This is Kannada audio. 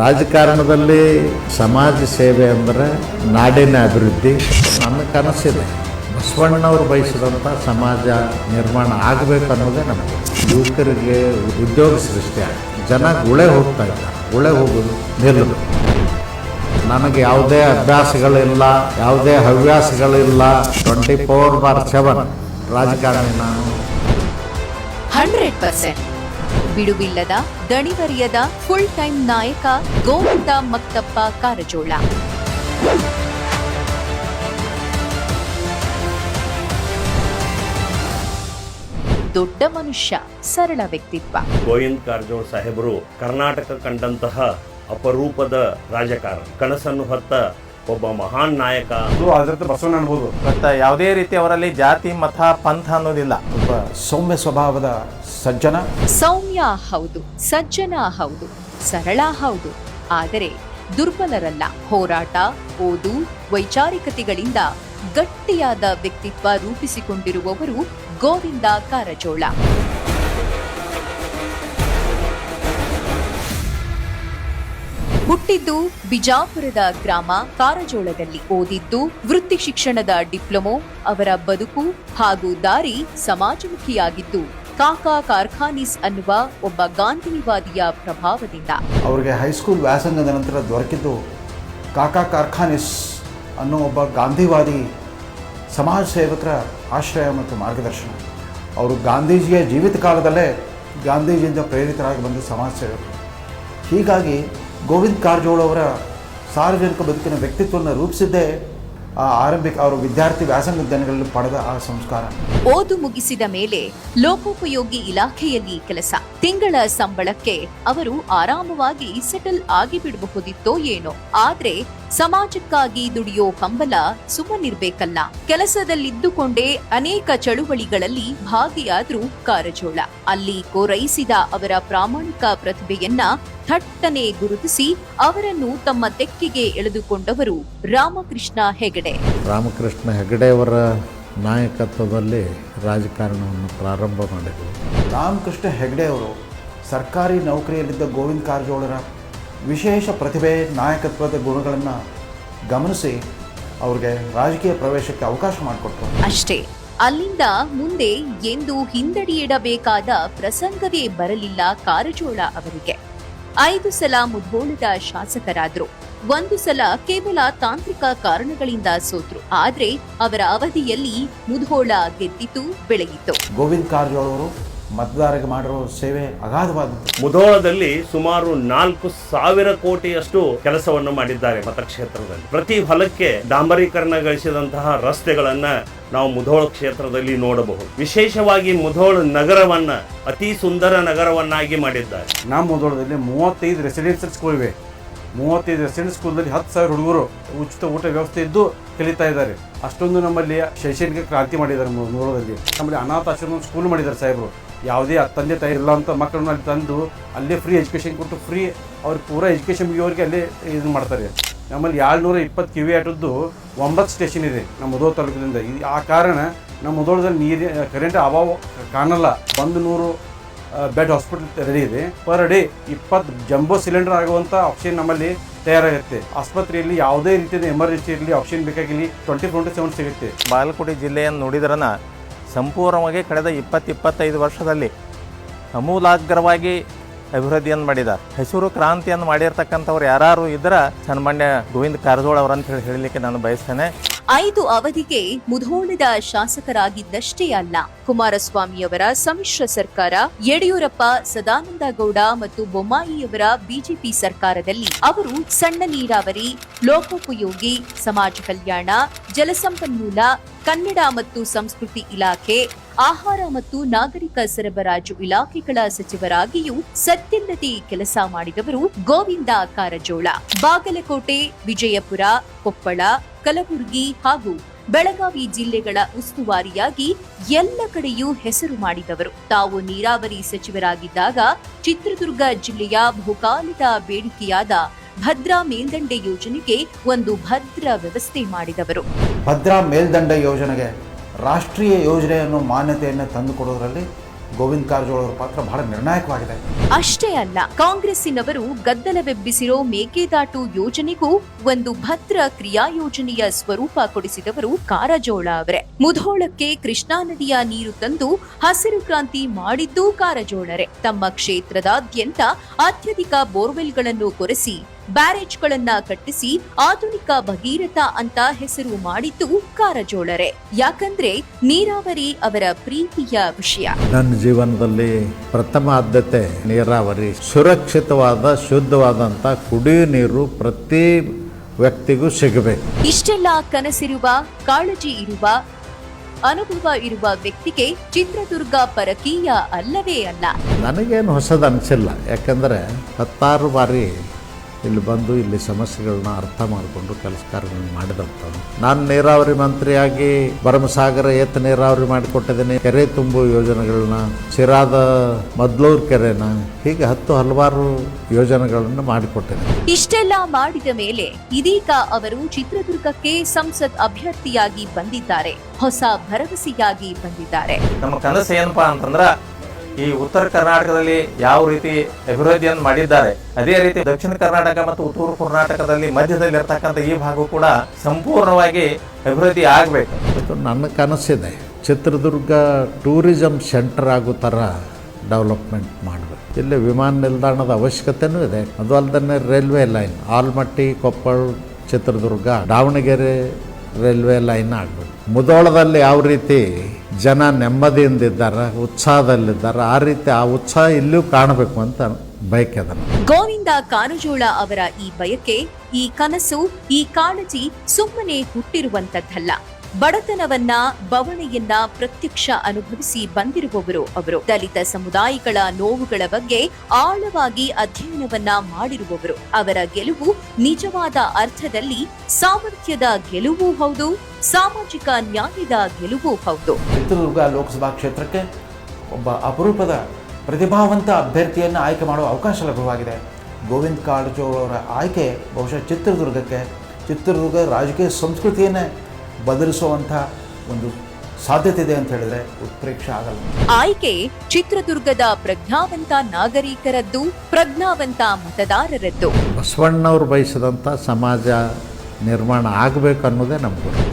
ರಾಜಕಾರಣದಲ್ಲಿ ಸಮಾಜ ಸೇವೆ ಅಂದರೆ ನಾಡಿನ ಅಭಿವೃದ್ಧಿ. ನನ್ನ ಕನಸಿದೆ. ಬಸವಣ್ಣವರು ಬಯಸಿದಂಥ ಸಮಾಜ ನಿರ್ಮಾಣ ಆಗಬೇಕು ಅನ್ನೋದೇ ನಮಗೆ. ಯುವಕರಿಗೆ ಉದ್ಯೋಗ ಸೃಷ್ಟಿ ಜನ ಗುಳೆ ಹೋಗ್ತಾ ಇದ್ದಾರೆ. ಗುಳೆ ಹೋಗೋದು ನಿಲ್ಲದು. ನನಗೆ ಯಾವುದೇ ಅಭ್ಯಾಸಗಳಿಲ್ಲ, ಯಾವುದೇ ಹವ್ಯಾಸಗಳಿಲ್ಲ. ಟ್ವೆಂಟಿ ಫೋರ್ ಬಾರ್ ಸೆವೆನ್ ರಾಜಕಾರಣಿ ನಾನು. ಹಂಡ್ರೆಡ್ ಪರ್ಸೆಂಟ್ ಬಿಡುವಿಲ್ಲದ, ದಣಿವರಿಯದ ಫುಲ್ ಟೈಮ್ ನಾಯಕ ಗೋವಿಂದ ಮತ್ತಪ್ಪ ಕಾರಜೋಳ. ದೊಡ್ಡ ಮನುಷ್ಯ, ಸರಳ ವ್ಯಕ್ತಿತ್ವ. ಗೋವಿಂದ ಕಾರಜೋಳ ಸಾಹೇಬರು ಕರ್ನಾಟಕ ಕಂಡಂತಹ ಅಪರೂಪದ ರಾಜಕಾರಣ. ಕನಸನ್ನು ಹೊತ್ತ ಒಬ್ಬ ಮಹಾನ್ ನಾಯಕ. ಅದು ಅದರ ಬಸವಣ್ಣ ಅನ್ಬೋದು. ಮತ್ತು ಯಾವುದೇ ರೀತಿ ಅವರಲ್ಲಿ ಜಾತಿ ಮತ ಪಂಥ ಅನ್ನೋದಿಲ್ಲ. ಒಬ್ಬ ಸೌಮ್ಯ ಸ್ವಭಾವದ ಸಜ್ಜನ. ಸೌಮ್ಯ ಹೌದು ಸಜ್ಜನ ಹೌದು ಸರಳ ಹೌದು. ಆದರೆ ದುರ್ಬಲರಲ್ಲ. ಹೋರಾಟ ಓದು ವೈಚಾರಿಕತೆಗಳಿಂದ ಗಟ್ಟಿಯಾದ ವ್ಯಕ್ತಿತ್ವ ರೂಪಿಸಿಕೊಂಡಿರುವವರು ಗೋವಿಂದ ಕಾರಜೋಳ. ಹುಟ್ಟಿದ್ದು ಬಿಜಾಪುರದ ಗ್ರಾಮ ಕಾರಜೋಳದಲ್ಲಿ ಓದಿದ್ದು ವೃತ್ತಿ ಶಿಕ್ಷಣದ ಡಿಪ್ಲೊಮೊ, ಅವರ ಬದುಕು ಹಾಗೂ ದಾರಿ ಸಮಾಜಮುಖಿಯಾಗಿದ್ದು ಕಾಕಾ ಕಾರ್ಖಾನೀಸ್ ಅನ್ನುವ ಒಬ್ಬ ಗಾಂಧಿವಾದಿಯ ಪ್ರಭಾವದಿಂದ. ಅವರಿಗೆ ಹೈಸ್ಕೂಲ್ ವ್ಯಾಸಂಗದ ನಂತರ ದೊರಕಿದ್ದು ಕಾಕಾ ಕಾರ್ಖಾನಿಸ್ ಅನ್ನೋ ಒಬ್ಬ ಗಾಂಧಿವಾದಿ ಸಮಾಜ ಸೇವಕರ ಆಶ್ರಯ ಮತ್ತು ಮಾರ್ಗದರ್ಶನ. ಅವರು ಗಾಂಧೀಜಿಯ ಜೀವಿತ ಕಾಲದಲ್ಲೇ ಗಾಂಧೀಜಿಯಿಂದ ಪ್ರೇರಿತರಾಗಿ ಬಂದ ಸಮಾಜ ಸೇವಕರು. ಹೀಗಾಗಿ ಗೋವಿಂದ್ ಕಾರಜೋಳ ಅವರ ಸಾರ್ವಜನಿಕ ಬದುಕಿನ ವ್ಯಕ್ತಿತ್ವವನ್ನು ರೂಪಿಸಿದ್ದೇ ಆ ಆರಂಭಿಕ ಅವರು ವಿದ್ಯಾರ್ಥಿ ವ್ಯಾಸಂಗ ದಿನಗಳಲ್ಲಿ ಪಡೆದ ಆ ಸಂಸ್ಕಾರ. ಓದು ಮುಗಿಸಿದ ಮೇಲೆ ಲೋಕೋಪಯೋಗಿ ಇಲಾಖೆಯಲ್ಲಿ ಕೆಲಸ. ತಿಂಗಳ ಸಂಬಳಕ್ಕೆ ಅವರು ಆರಾಮವಾಗಿ ಸೆಟಲ್ ಆಗಿ ಬಿಡಬಹುದಿತ್ತೋ ಏನೋ. ಆದ್ರೆ ಸಮಾಜಕ್ಕಾಗಿ ದುಡಿಯೋ ಹಂಬಲ ಸುಮ್ಮನಿರ್ಬೇಕಲ್ಲ ಕೆಲಸದಲ್ಲಿದ್ದುಕೊಂಡೇ ಅನೇಕ ಚಳುವಳಿಗಳಲ್ಲಿ ಭಾಗಿಯಾದ್ರು ಕಾರಜೋಳ. ಅಲ್ಲಿ ಕೋರೈಸಿದ ಅವರ ಪ್ರಾಮಾಣಿಕ ಪ್ರತಿಭೆಯನ್ನ ಥಟ್ಟನೆ ಗುರುತಿಸಿ ಅವರನ್ನು ತಮ್ಮ ತೆಕ್ಕಿಗೆ ಎಳೆದುಕೊಂಡವರು ರಾಮಕೃಷ್ಣ ಹೆಗಡೆ. ರಾಮಕೃಷ್ಣ ಹೆಗಡೆಯವರ ನಾಯಕತ್ವದಲ್ಲಿ ರಾಜಕಾರಣವನ್ನು ಪ್ರಾರಂಭ ಮಾಡಿದರು. ರಾಮಕೃಷ್ಣ ಹೆಗಡೆ ಅವರು ಸರ್ಕಾರಿ ನೌಕರಿಯಲ್ಲಿದ್ದ ಗೋವಿಂದ ಕಾರಜೋಳರ ವಿಶೇಷ ಪ್ರತಿಭೆ ನಾಯಕತ್ವದ ಗುಣಗಳನ್ನು ಗಮನಿಸಿ ಅವ್ರಿಗೆ ರಾಜಕೀಯ ಪ್ರವೇಶಕ್ಕೆ ಅವಕಾಶ ಮಾಡಿಕೊಟ್ರು. ಅಷ್ಟೇ ಅಲ್ಲಿಂದ ಮುಂದೆ ಎಂದು ಹಿಂದಡಿಯಿಡಬೇಕಾದ ಪ್ರಸಂಗವೇ ಬರಲಿಲ್ಲ ಕಾರಜೋಳ ಅವರಿಗೆ. ಐದು ಸಲ ಮುಧೋಳದ ಶಾಸಕರಾದ್ರು ಒಂದು ಸಲ ಕೇವಲ ತಾಂತ್ರಿಕ ಕಾರಣಗಳಿಂದ ಸೋತ್ರು ಆದ್ರೆ ಅವರ ಅವಧಿಯಲ್ಲಿ ಮುಧೋಳ ಗೆದ್ದಿತು ಬೆಳೆಯಿತು. ಗೋವಿಂದ ಕಾರಜೋಳ ಅವರು ಮತದಾರರಿಗೆ ಮಾಡಿರೋ ಸೇವೆ ಅಗಾಧವಾದ ಮುಧೋಳದಲ್ಲಿ ಸುಮಾರು ನಾಲ್ಕು ಸಾವಿರ ಕೋಟಿಯಷ್ಟು ಕೆಲಸವನ್ನು ಮಾಡಿದ್ದಾರೆ ಮತಕ್ಷೇತ್ರದಲ್ಲಿ. ಪ್ರತಿ ಹೊಲಕ್ಕೆ ಡಾಂಬರೀಕರಣಗೊಳಿಸಿದಂತಹ ರಸ್ತೆಗಳನ್ನ ನಾವು ಮುಧೋಳ ಕ್ಷೇತ್ರದಲ್ಲಿ ನೋಡಬಹುದು. ವಿಶೇಷವಾಗಿ ಮುಧೋಳ ನಗರವನ್ನ ಅತಿ ಸುಂದರ ನಗರವನ್ನಾಗಿ ಮಾಡಿದ್ದಾರೆ. ನಮ್ಮ ಮುಧೋಳದಲ್ಲಿ ಮೂವತ್ತೈದು ರೆಸಿಡೆನ್ಸಿಯಲ್ ಸ್ಕೂಲ್ ಇವೆ. ಮೂವತ್ತೈದು ರೆಸಿಡೆನ್ಸ್ ಸ್ಕೂಲ್ನಲ್ಲಿ ಹತ್ತು ಸಾವಿರ ಹುಡುಗರು ಉಚಿತ ಊಟ ವ್ಯವಸ್ಥೆ ಇದ್ದು ಕಲಿತಾ ಇದ್ದಾರೆ. ಅಷ್ಟೊಂದು ನಮ್ಮಲ್ಲಿ ಶೈಕ್ಷಣಿಕ ಕ್ರಾಂತಿ ಮಾಡಿದ್ದಾರೆ ಮುಧೋಳದಲ್ಲಿ. ನಮ್ಮಲ್ಲಿ ಅನಾಥಾಶ್ರಮ ಸ್ಕೂಲ್ ಮಾಡಿದ್ದಾರೆ ಸಾಹೇಬರು. ಯಾವುದೇ ತಂದೆ ತಾಯಿ ಇಲ್ಲ ಅಂತ ಮಕ್ಕಳನ್ನ ಅಲ್ಲಿ ತಂದು ಅಲ್ಲೇ ಫ್ರೀ ಎಜುಕೇಷನ್ ಕೊಟ್ಟು ಫ್ರೀ ಅವ್ರಿಗೆ ಪೂರಾ ಎಜುಕೇಷನ್ ಮುಗಿಯೋರಿಗೆ ಅಲ್ಲೇ ಇದು ಮಾಡ್ತಾರೆ. ನಮ್ಮಲ್ಲಿ ಏಳ್ನೂರ ಇಪ್ಪತ್ತು ಕಿವಿ ಆಟದ್ದು ಒಂಬತ್ತು ಸ್ಟೇಷನ್ ಇದೆ ನಮ್ಮ ಮುಧೋಳ ತಾಲೂಕಿನಿಂದ. ಈ, ಆ ಕಾರಣ ನಮ್ಮ ಮುಧೋಳದಲ್ಲಿ ನೀರು ಕರೆಂಟ್ ಅಭಾವ ಕಾಣಲ್ಲ. ಒಂದು ನೂರು ಬೆಡ್ ಹಾಸ್ಪಿಟಲ್ ರೆಡಿ ಇದೆ. ಪರ್ ಡೇ ಇಪ್ಪತ್ತು ಜಂಬೋ ಸಿಲಿಂಡರ್ ಆಗುವಂಥ ಆಪ್ಷನ್ ನಮ್ಮಲ್ಲಿ ತಯಾರಾಗುತ್ತೆ. ಆಸ್ಪತ್ರೆಯಲ್ಲಿ ಯಾವುದೇ ರೀತಿಯ ಎಮರ್ಜೆನ್ಸಿ ಇರಲಿ ಆಪ್ಷನ್ ಬೇಕಾಗಿರಲಿ ಟ್ವೆಂಟಿ ಫೋರ್ ಟು ಸೆವೆನ್ ಸಿಗುತ್ತೆ. ಬಾಗಲಕೋಟೆ ಜಿಲ್ಲೆಯನ್ನು ನೋಡಿದ್ರನ ಸಂಪೂರ್ಣವಾಗಿ ಕಳೆದ ಇಪ್ಪತ್ತು ಇಪ್ಪತ್ತೈದು ವರ್ಷದಲ್ಲಿ ಅಮೂಲಾಗ್ರವಾಗಿ ಅಭಿವೃದ್ಧಿಯನ್ನು ಮಾಡಿದ, ಹೆಸರು ಕ್ರಾಂತಿಯನ್ನು ಮಾಡಿರ್ತಕ್ಕಂಥವ್ರು ಯಾರು ಇದ್ರ ಸನ್ಮಾನ್ಯ ಗೋವಿಂದ ಕಾರಜೋಳ ಅವರಂತ ಹೇಳಿ ಹೇಳಲಿಕ್ಕೆ ನಾನು ಬಯಸ್ತೇನೆ. ಐದು ಅವಧಿಗೆ ಮುಧೋಳದ ಶಾಸಕರಾಗಿದ್ದಷ್ಟೇ ಅಲ್ಲ, ಕುಮಾರಸ್ವಾಮಿಯವರ ಸಮ್ಮಿಶ್ರ ಸರ್ಕಾರ, ಯಡಿಯೂರಪ್ಪ, ಸದಾನಂದ ಗೌಡ ಮತ್ತು ಬೊಮ್ಮಾಯಿಯವರ ಬಿಜೆಪಿ ಸರ್ಕಾರದಲ್ಲಿ ಅವರು ಸಣ್ಣ ನೀರಾವರಿ, ಲೋಕೋಪಯೋಗಿ, ಸಮಾಜ ಕಲ್ಯಾಣ, ಜಲಸಂಪನ್ಮೂಲ ಕನ್ನಡ ಮತ್ತು ಸಂಸ್ಕೃತಿ ಇಲಾಖೆ, ಆಹಾರ ಮತ್ತು ನಾಗರಿಕ ಸರಬರಾಜು ಇಲಾಖೆಗಳ ಸಚಿವರಾಗಿಯೂ ಸತ್ಯಲ್ಲದೆ ಕೆಲಸ ಮಾಡಿದವರು ಗೋವಿಂದ ಕಾರಜೋಳ. ಬಾಗಲಕೋಟೆ, ವಿಜಯಪುರ, ಕೊಪ್ಪಳ, ಕಲಬುರಗಿ ಹಾಗೂ ಬೆಳಗಾವಿ ಜಿಲ್ಲೆಗಳ ಉಸ್ತುವಾರಿಯಾಗಿ ಎಲ್ಲ ಕಡೆಯೂ ಹೆಸರು ಮಾಡಿದವರು. ತಾವು ನೀರಾವರಿ ಸಚಿವರಾಗಿದ್ದಾಗ ಚಿತ್ರದುರ್ಗ ಜಿಲ್ಲೆಯ ಬಹುಕಾಲದ ಬೇಡಿಕೆಯಾದ ಭದ್ರಾ ಮೇಲ್ದಂಡೆ ಯೋಜನೆಗೆ ಒಂದು ಭದ್ರ ವ್ಯವಸ್ಥೆ ಮಾಡಿದವರು. ಭದ್ರಾ ಮೇಲ್ದಂಡೆ ಯೋಜನೆಗೆ ರಾಷ್ಟ್ರೀಯ ಯೋಜನೆಯನ್ನು ಮಾನ್ಯತೆಯನ್ನು ತಂದುಕೊಡೋದ್ರಲ್ಲಿ ಗೋವಿಂದ ಕಾರಜೋಳ ಅವರ ಪಾತ್ರ ಬಹಳ ನಿರ್ಣಾಯಕವಾಗಿದೆ. ಅಷ್ಟೇ ಅಲ್ಲ ಕಾಂಗ್ರೆಸ್ಸಿನವರು ಗದ್ದಲವೆಬ್ಬಿಸಿರೋ ಮೇಕೆದಾಟು ಯೋಜನೆಗೂ ಒಂದು ಭದ್ರ ಕ್ರಿಯಾಯೋಜನೆಯ ಸ್ವರೂಪ ಕೊಡಿಸಿದವರು ಕಾರಜೋಳ ಅವರೇ. ಮುಧೋಳಕ್ಕೆ ಕೃಷ್ಣಾ ನದಿಯ ನೀರು ತಂದು ಹಸಿರು ಕ್ರಾಂತಿ ಮಾಡಿದ್ದು ಕಾರಜೋಳರೇ. ತಮ್ಮ ಕ್ಷೇತ್ರದಾದ್ಯಂತ ಅತ್ಯಧಿಕ ಬೋರ್ವೆಲ್ಗಳನ್ನು ಕೊರೆಸಿ ಬ್ಯಾರೇಜ್ಗಳನ್ನ ಕಟ್ಟಿಸಿ ಆಧುನಿಕ ಭಗೀರಥ ಅಂತ ಹೆಸರು ಮಾಡಿದ್ದು ಕಾರಜೋಳರೇ. ಯಾಕಂದ್ರೆ ನೀರಾವರಿ ಅವರ ಪ್ರೀತಿಯ ವಿಷಯ. ನನ್ನ ಜೀವನದಲ್ಲಿ ಪ್ರಥಮ ಆದ್ಯತೆ ನೀರಾವರಿ. ಸುರಕ್ಷಿತವಾದ ಶುದ್ಧವಾದಂತ ಕುಡಿಯುವ ನೀರು ಪ್ರತಿ ವ್ಯಕ್ತಿಗೂ ಸಿಗಬೇಕು. ಇಷ್ಟೆಲ್ಲ ಕನಸಿರುವ ಕಾಳಜಿ ಇರುವ ಅನುಭವ ಇರುವ ವ್ಯಕ್ತಿಗೆ ಚಿತ್ರದುರ್ಗ ಪರಕೀಯ ಅಲ್ಲವೇ ಅಲ್ಲ. ನನಗೇನು ಹೊಸದು ಅನಿಸಿಲ್ಲ. ಯಾಕಂದರೆ ಹತ್ತಾರು ಬಾರಿ ಇಲ್ಲಿ ಬಂದು ಇಲ್ಲಿ ಸಮಸ್ಯೆಗಳನ್ನ ಅರ್ಥ ಮಾಡಿಕೊಂಡು ಕೆಲಸ ಕಾರ್ಯಗಳನ್ನು ಮಾಡಿದಂಥವ್ರು ನಾನು ನೀರಾವರಿ ಮಂತ್ರಿಯಾಗಿ ಭರಮಸಾಗರ ಏತ ನೀರಾವರಿ ಮಾಡಿಕೊಟ್ಟಿದ್ದೀನಿ. ಕೆರೆ ತುಂಬು ಯೋಜನೆಗಳನ್ನ ಸಿರಾದ ಮದ್ಲೂರ್ ಕೆರೆನ ಹೀಗೆ ಹತ್ತು ಹಲವಾರು ಯೋಜನೆಗಳನ್ನು ಮಾಡಿಕೊಟ್ಟಿದ್ದೀನಿ. ಇಷ್ಟೆಲ್ಲ ಮಾಡಿದ ಮೇಲೆ ಇದೀಗ ಅವರು ಚಿತ್ರದುರ್ಗಕ್ಕೆ ಸಂಸತ್ ಅಭ್ಯರ್ಥಿಯಾಗಿ ಬಂದಿದ್ದಾರೆ. ಹೊಸ ಭರವಸೆಯಾಗಿ ಬಂದಿದ್ದಾರೆ. ನಮ್ಮ ಕನಸು ಏನಪ್ಪಾ ಅಂತಂದ್ರ ಈ ಉತ್ತರ ಕರ್ನಾಟಕದಲ್ಲಿ ಯಾವ ರೀತಿ ಅಭಿವೃದ್ಧಿಯನ್ನು ಮಾಡಿದ್ದಾರೆ, ಅದೇ ರೀತಿ ದಕ್ಷಿಣ ಕರ್ನಾಟಕ ಮತ್ತು ಉತ್ತರ ಕರ್ನಾಟಕದಲ್ಲಿ ಮಧ್ಯದಲ್ಲಿ ಇರ್ತಕ್ಕಂಥ ಈ ಭಾಗ ಕೂಡ ಸಂಪೂರ್ಣವಾಗಿ ಅಭಿವೃದ್ಧಿ ಆಗಬೇಕು. ನನ್ನ ಕನಸಿದೆ. ಚಿತ್ರದುರ್ಗ ಟೂರಿಸಂ ಸೆಂಟರ್ ಆಗೋ ಥರ ಡೆವಲಪ್ಮೆಂಟ್ ಮಾಡಬೇಕು. ಇಲ್ಲಿ ವಿಮಾನ ನಿಲ್ದಾಣದ ಅವಶ್ಯಕತೆನೂ ಇದೆ. ಅದು ಅಲ್ಲದೆ railway line, Almatti, Koppal, Chitradurga, Davanagere railway line ಆಗಬೇಕು. ಮುದೋಳದಲ್ಲಿ ಯಾವ ರೀತಿ ಜನ ನೆಮ್ಮದಿಯಿಂದ ಇದ್ದಾರೆ ಉತ್ಸಾಹದಲ್ಲಿದ್ದಾರೆ, ಆ ರೀತಿ ಆ ಉತ್ಸಾಹ ಇಲ್ಲೂ ಕಾಣಬೇಕು ಅಂತ ಬಯಕೆ ಗೋವಿಂದ ಕಾರಜೋಳ ಅವರ ಈ ಬಯಕೆ, ಈ ಕನಸು, ಈ ಕಾಳಜಿ ಸುಮ್ಮನೆ ಹುಟ್ಟಿರುವಂತದ್ದಲ್ಲ. ಬಡತನವನ್ನ, ಬವಣೆಯನ್ನ ಪ್ರತ್ಯಕ್ಷ ಅನುಭವಿಸಿ ಬಂದಿರುವವರು ಅವರು. ದಲಿತ ಸಮುದಾಯಗಳ ನೋವುಗಳ ಬಗ್ಗೆ ಆಳವಾಗಿ ಅಧ್ಯಯನವನ್ನ ಮಾಡಿರುವವರು. ಅವರ ಗೆಲುವು ನಿಜವಾದ ಅರ್ಥದಲ್ಲಿ ಸಾಮರ್ಥ್ಯದ ಗೆಲುವು ಹೌದು, ಸಾಮಾಜಿಕ ನ್ಯಾಯದ ಗೆಲುವು ಹೌದು. ಚಿತ್ರದುರ್ಗ ಲೋಕಸಭಾ ಕ್ಷೇತ್ರಕ್ಕೆ ಒಬ್ಬ ಅಪರೂಪದ ಪ್ರತಿಭಾವಂತ ಅಭ್ಯರ್ಥಿಯನ್ನು ಆಯ್ಕೆ ಮಾಡುವ ಅವಕಾಶ ಲಭ್ಯವಾಗಿದೆ. ಗೋವಿಂದ್ ಕಾರಜೋಳ ಅವರ ಆಯ್ಕೆ ಬಹುಶಃ ಚಿತ್ರದುರ್ಗಕ್ಕೆ, ಚಿತ್ರದುರ್ಗ ರಾಜಕೀಯ ಸಂಸ್ಕೃತಿಯನ್ನೇ ಬದಲಿಸುವಂಥ ಒಂದು ಸಾಧ್ಯತೆ ಇದೆ ಅಂತ ಹೇಳಿದ್ರೆ ಉತ್ಪ್ರೇಕ್ಷ ಆಗಲ್ಲ. ಆಯ್ಕೆ ಚಿತ್ರದುರ್ಗದ ಪ್ರಜ್ಞಾವಂತ ನಾಗರಿಕರದ್ದು ಪ್ರಜ್ಞಾವಂತ ಮತದಾರರದ್ದು. ಬಸವಣ್ಣವ್ರು ಬಯಸಿದಂಥ ಸಮಾಜ ನಿರ್ಮಾಣ ಆಗಬೇಕು ಅನ್ನೋದೇ ನಮ್ಮ ಗುರಿ.